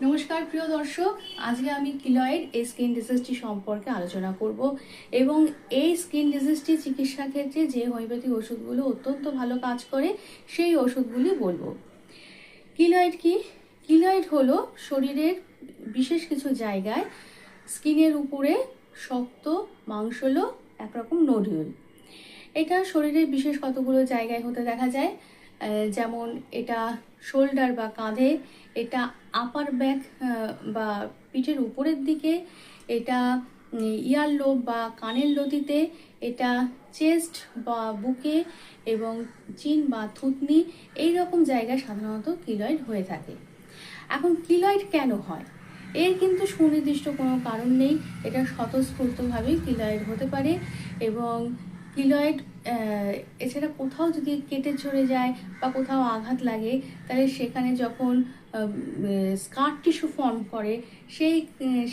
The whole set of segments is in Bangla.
নমস্কার, প্রিয় দর্শক। আজকে আমি কিলয়েড এই স্কিন ডিজিজটি সম্পর্কে আলোচনা করব এবং এই স্কিন ডিজিজটি চিকিৎসা ক্ষেত্রে যে হোমিওপ্যাথি ওষুধগুলো অত্যন্ত ভালো কাজ করে, সেই ওষুধগুলি বলব। কিলয়েড কি? কিলয়েড হলো শরীরের বিশেষ কিছু জায়গায় স্কিনের উপরে শক্ত, মাংসলো, একরকম নোডিউল এটা শরীরের বিশেষ কতগুলো জায়গায় হতে দেখা যায়? যেমন এটা শোল্ডার বা কাঁধে, এটা আপার ব্যাক বা পিঠের উপরের দিকে, এটা ইয়ার লোব বা কানের লতিতে, এটা চেস্ট বা বুকে এবং চিন বা থুতনি, এই রকম জায়গায় সাধারণত কিলয়েড হয়ে থাকে। এখন কিলয়েড কেন হয়? এর কিন্তু সুনির্দিষ্ট কোনো কারণ নেই। এটা স্বতঃস্ফূর্তভাবেই কিলয়েড হতে পারে এবং কিলয়েড এছাড়া কোথাও যদি কেটে চড়ে যায় বা কোথাও আঘাত লাগে, তাহলে সেখানে যখন স্কার টিস্যু ফর্ম করে, সেই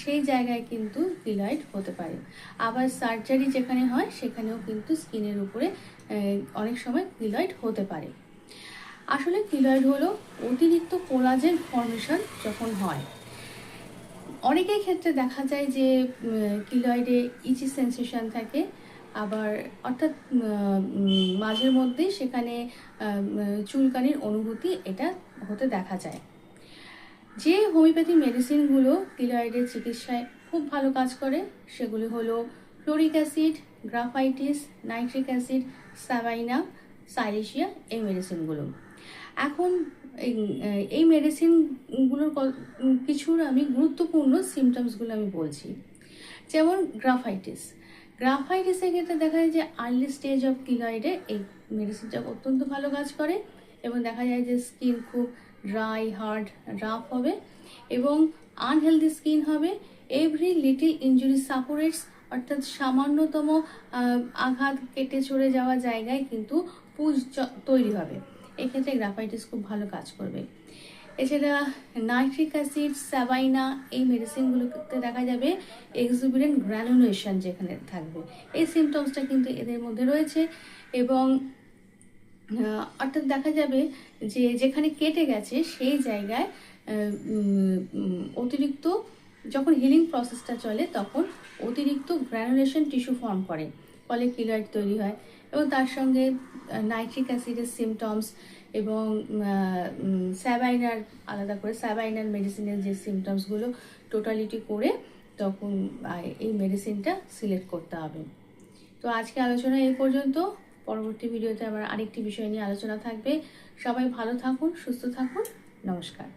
সেই জায়গায় কিন্তু কিলয়েড হতে পারে। আবার সার্জারি যেখানে হয়, সেখানেও কিন্তু স্কিনের উপরে অনেক সময় কিলয়েড হতে পারে। আসলে কিলয়েড হলো অতিরিক্ত কোলাজেন ফর্মেশন যখন হয়। অনেকের ক্ষেত্রে দেখা যায় যে কিলয়েডে ইচি সেন্সেশন থাকে আবার অর্থাৎ মাঝের মধ্যেই সেখানে চুলকানির অনুভূতি এটা হতে দেখা যায়। যে হোমিওপ্যাথি মেডিসিনগুলো কিলয়েডের চিকিৎসায় খুব ভালো কাজ করে, সেগুলি হলো fluoric acid, graphites, nitric acid, sabina silicea এই মেডিসিনগুলো। এখন এই- মেডিসিনগুলোর কিছুর আমি গুরুত্বপূর্ণ সিমটমসগুলো আমি বলছি। যেমন গ্রাফাইটিস। গ্রাফাইটিসের ক্ষেত্রে দেখা যায় যে আর্লি স্টেজ অফ কিলয়েডে এই মেডিসিনটা অত্যন্ত ভালো কাজ করে এবং দেখা যায় যে স্কিন খুব ড্রাই হার্ড রাফ হবে এবং আনহেলদি স্কিন হবে। এভরি লিটিল ইঞ্জুরি সাপোরেটস অর্থাৎ সামান্যতম আঘাত কেটে চড়ে যাওয়া জায়গায় কিন্তু পুজ তৈরি হবে। এক্ষেত্রে গ্রাফাইটিস খুব ভালো কাজ করবে। এছাড়া নাইট্রিক অ্যাসিড স্যাবাইনা এই মেডিসিনগুলোতে দেখা যাবে এক্সুবিরেন্ট গ্র্যানুলেশন যেখানে থাকবে। এই সিমটমসটা কিন্তু এদের মধ্যে রয়েছে এবং অর্থাৎ দেখা যাবে যে যেখানে কেটে গেছে সেই জায়গায় অতিরিক্ত যখন হিলিং প্রসেসটা চলে তখন অতিরিক্ত গ্র্যানুলেশন টিস্যু ফর্ম করে, ফলে কিলয়েড তৈরি হয়। এবং তার সঙ্গে নাইট্রিক অ্যাসিডের সিমটমস এবং স্যাবাইনার আলাদা করে স্যাবাইনার মেডিসিনের যে সিমটমসগুলো টোটালিটি করে তখন এই মেডিসিনটা সিলেক্ট করতে হবে। তো আজকে আলোচনা এই পর্যন্ত। পরবর্তী ভিডিওতে আবার আরেকটি বিষয় নিয়ে আলোচনা থাকবে। সবাই ভালো থাকুন, সুস্থ থাকুন। নমস্কার।